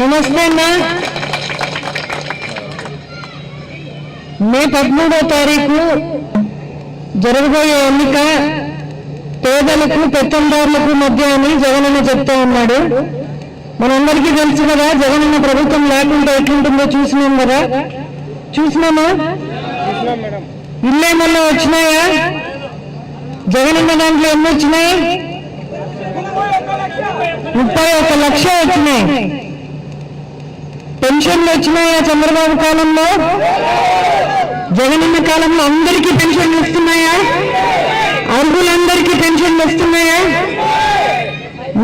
నమస్తే అన్న. మే పదమూడో తారీఖు జరగబోయే ఎన్నిక పేదలకు పెత్తందారులకు మధ్య అని జగనన్న చెప్తా ఉన్నాడు. మనందరికీ తెలుసు కదా జగనన్న ప్రభుత్వం లేకుండా ఎట్లుంటుందో చూసినాం కదా. చూసినామా? ఇల్లేమన్నా వచ్చినాయా? జగనన్న దాంట్లో ఎన్ని వచ్చినాయి? ముప్పై ఒక లక్ష వచ్చినాయి. పెన్షన్లు వచ్చినాయా చంద్రబాబు కాలంలో? జగనన్న కాలంలో అందరికీ పెన్షన్లు వస్తున్నాయా? అర్హులందరికీ పెన్షన్లు వస్తున్నాయా?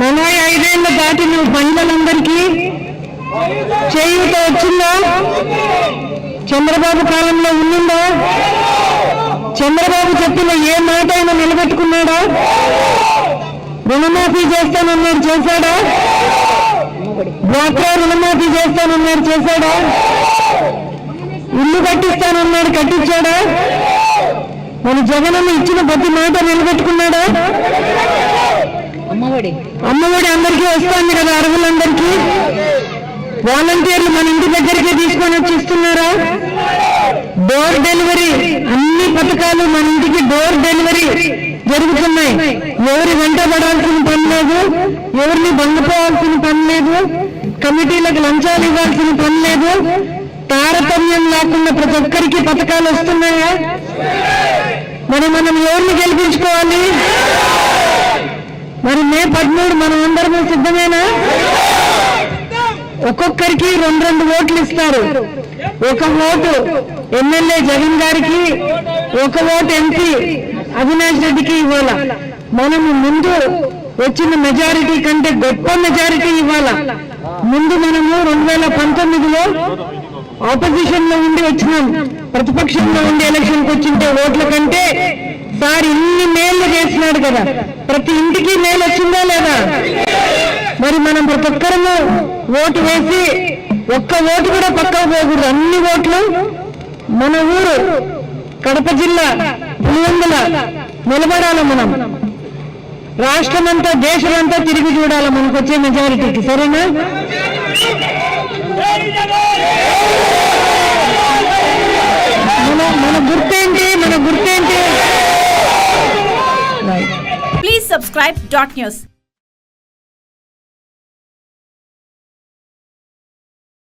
నలభై ఐదేళ్ళ దాటిన మహిళలందరికీ చేయూత వచ్చిందా? చంద్రబాబు కాలంలో ఉన్నిందా? చంద్రబాబు చెప్పిన ఏ మాట అయినా నిలబెట్టుకున్నాడా? రుణమాఫీ చేస్తానన్నాడు చేశాడా? డ్వాక్రా రుణమాఫీ చేస్తానన్నాడు చేశాడా? ఇల్లు కట్టిస్తానన్నాడు కట్టించాడా? మన జగనన్న ఇచ్చిన ప్రతి మాట నిలబెట్టుకున్నాడా? అమ్మఒడి. అమ్మఒడి అందరికీ వస్తుంది కదా అర్హులందరికీ. వాలంటీర్లు మన ఇంటి దగ్గరికి తీసుకొని వచ్చి ఇస్తున్నారా? డోర్ డెలివరీ అన్ని పథకాలు మన ఇంటికి డోర్ డెలివరీ. జరుగుతున్నాయి. ఎవరి వెంట పడాల్సిన పని లేదు ఎవరిని బంగిపోవాల్సిన పని లేదు కమిటీలకు లంచాలు ఇవ్వాల్సిన పని లేదు తారతమ్యం లేకుండా ప్రతి ఒక్కరికి పథకాలు వస్తున్నాయా? మరి మనం ఎవరిని గెలిపించుకోవాలి? మరి మే పదమూడు మనం అందరము సిద్ధమేనా? ఒక్కొక్కరికి రెండు రెండు ఓట్లు ఇస్తారు. ఒక ఓటు ఎమ్మెల్యే జగన్ గారికి ఒక ఓటు ఎంపీ అవినాష్ రెడ్డికి ఇవ్వాల? మనము ముందు వచ్చిన మెజారిటీ కంటే గొప్ప మెజారిటీ ఇవ్వాల? ముందు మనము రెండు వేల పంతొమ్మిదిలో ఆపోజిషన్లో ఉండి వచ్చినాం. ప్రతిపక్షంలో ఉండి ఎలక్షన్కి వచ్చింటే ఓట్ల కంటే సార్ ఇన్ని మేళ్ళు చేసినాడు కదా. ప్రతి ఇంటికి మేలు వచ్చిందా లేదా? మరి మనం ప్రతి ఒక్కరము ఓటు వేసి ఒక్క ఓటు కూడా పక్కకు పోకూడదు అన్ని ఓట్లు మన ఊరు కడప జిల్లా పులివెందుల నిలబడాలి మనం. రాష్ట్రం అంతా దేశం అంతా తిరిగి చూడాలి మనకు వచ్చే మెజారిటీకి సరేనా? మన మన గుర్తేంటి? మన గుర్తేంటి? Please subscribe dot news